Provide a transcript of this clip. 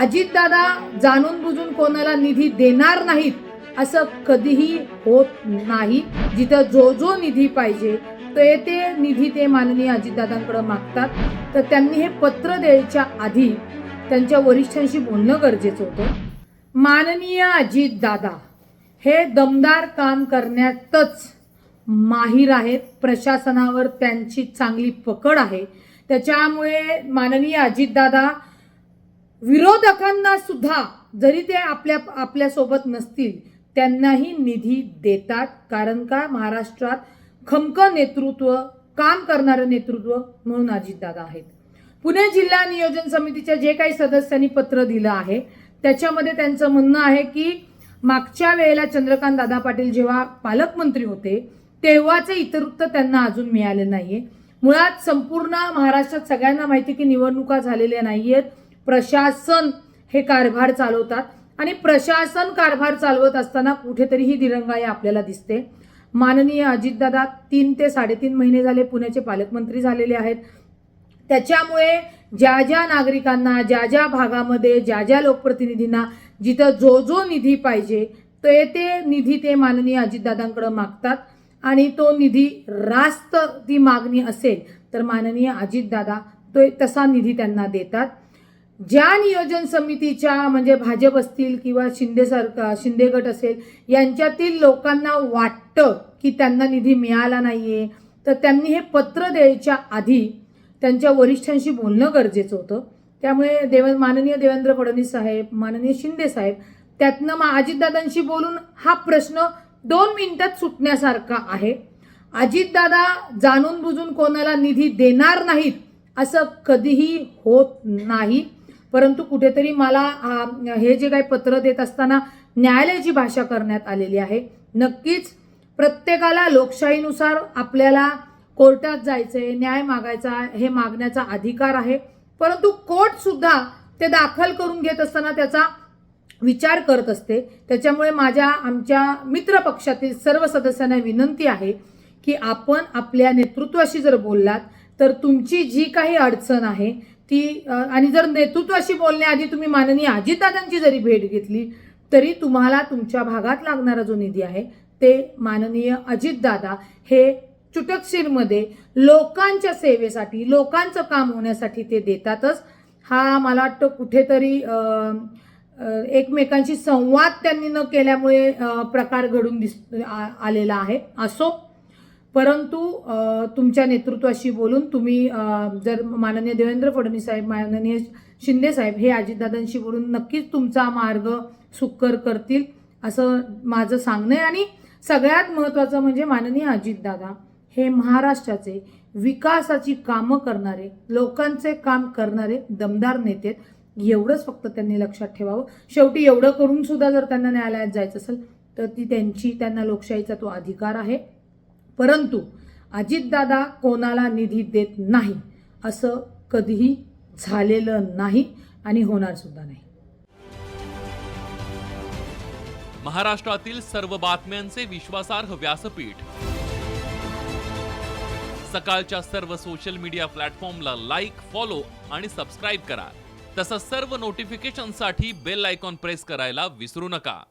अजितदादा जाणून बुजून कोणाला निधी देणार नाहीत असं कधीही होत नाही. जिथं जो जो निधी पाहिजे ते ते निधी ते माननीय अजितदादांकडे मागतात. तर त्यांनी हे पत्र द्यायच्या आधी त्यांच्या वरिष्ठांशी बोलणं गरजेचं होतं. माननीय अजितदादा हे दमदार काम करण्यातच माहीर आहेत. प्रशासनावर त्यांची चांगली पकड आहे. त्याच्यामुळे माननीय अजितदादा विरोधकांना सुद्धा जरी ते आपल्या आपल्यासोबत नसतील त्यांनाही निधी देतात. कारण का? महाराष्ट्रात खमकं नेतृत्व काम करणारं नेतृत्व म्हणून अजितदादा आहेत. पुणे जिल्हा नियोजन समितीच्या जे काही सदस्यांनी पत्र दिलं आहे त्याच्यामध्ये त्यांचं म्हणणं आहे की मागच्या वेळेला चंद्रकांत दादा पाटील जेव्हा पालकमंत्री होते तेव्हाचे इतरुत्त त्यांना अजून मिळाले नाहीये. मुळात संपूर्ण महाराष्ट्रात सगळ्यांना माहिती की निवडणुका झालेल्या नाहीयेत. प्रशासन हे कारभार चालवतात. आणि प्रशासन कारभार चालवत असताना कुठेतरी ही दिरंगाई आपल्याला दिसते. माननीय अजितदादा तीन ते साडेतीन महिने झाले पुण्याचे पालकमंत्री झालेले आहेत. त्याच्यामुळे ज्या ज्या नागरिकांना ज्या ज्या भागामध्ये ज्या ज्या लोकप्रतिनिधींना जिथं जो जो निधी पाहिजे ते ते निधी ते माननीय अजितदादांकडं मागतात. आणि तो निधी रास्त ती मागणी असेल तर माननीय अजितदादा तो तसा निधी त्यांना देतात. ज्या नियोजन समितीच्या म्हणजे भाजप असतील किंवा शिंदे सरकार शिंदे गट असेल यांच्यातील लोकांना वाटतं की त्यांना निधी मिळाला नाही आहे तर त्यांनी हे पत्र द्यायच्या आधी त्यांच्या वरिष्ठांशी बोलणं गरजेचं होतं. त्यामुळे देव माननीय देवेंद्र फडणवीस साहेब माननीय शिंदे साहेब त्यातनं मा अजितदादांशी बोलून हा प्रश्न दोन मिनिटात सुटण्यासारखा आहे. अजितदादा जाणून बुजून कोणाला निधी देणार नाहीत असं कधीही होत नाही. परंतु कुठेतरी मला हे जे काही पत्र देत असताना न्यायालयाची भाषा करण्यात आलेली आहे. नक्कीच प्रत्येकाला लोकशाहीनुसार आपल्याला कोर्टात जायचंय न्याय मागायचा हे मागण्याचा अधिकार आहे. परंतु कोर्ट सुद्धा ते दाखल करून घेत असताना त्याचा विचार करत असते. त्याच्यामुळे माझ्या आमच्या मित्र पक्षातील सर्व सदस्यांना विनंती आहे की आपण आपल्या नेतृत्वाशी जर बोललात तर तुमची जी काही अडचण आहे ती आणि जर नेतृत्वाशी बोलण्याआधी तुम्ही माननीय अजितदादांची जरी भेट घेतली तरी तुम्हाला तुमच्या भागात लागणारा जो निधी आहे ते माननीय अजितदादा हे चुटकशीरमध्ये लोकांच्या सेवेसाठी लोकांचं काम होण्यासाठी ते देतातच. हा मला वाटतं कुठेतरी एकमेकांशी संवाद त्यांनी न केल्यामुळे प्रकार घडून दिस आलेला आहे. असो परंतु तुमच्या नेतृत्वाशी बोलून तुम्ही जर माननीय देवेंद्र फडणवीस साहेब माननीय शिंदे साहेब हे अजितदादांशी बोलून नक्कीच तुमचा मार्ग सुकर करतील असं माझं सांगणं आहे. आणि सगळ्यात महत्त्वाचं म्हणजे माननीय अजितदादा हे महाराष्ट्राचे विकासाची कामं करणारे लोकांचे काम करणारे दमदार नेते एवढंच फक्त त्यांनी लक्षात ठेवावं. शेवटी एवढं करून सुद्धा जर त्यांना न्यायालयात जायचं असेल तर ती त्यांची त्यांना लोकशाहीचा तो अधिकार आहे. परंतु अजितदादा कोणाला निधी देत नाही असं कधीही झालेलं नाही आणि होणार सुद्धा नाही. महाराष्ट्रातील सर्व बातम्यांचे विश्वासार्ह व्यासपीठ. सकाळच्या सर्व सोशल मीडिया प्लॅटफॉर्मला लाईक फॉलो आणि सबस्क्राईब करा. तसंच सर्व नोटिफिकेशनसाठी बेल आयकॉन प्रेस करायला विसरू नका.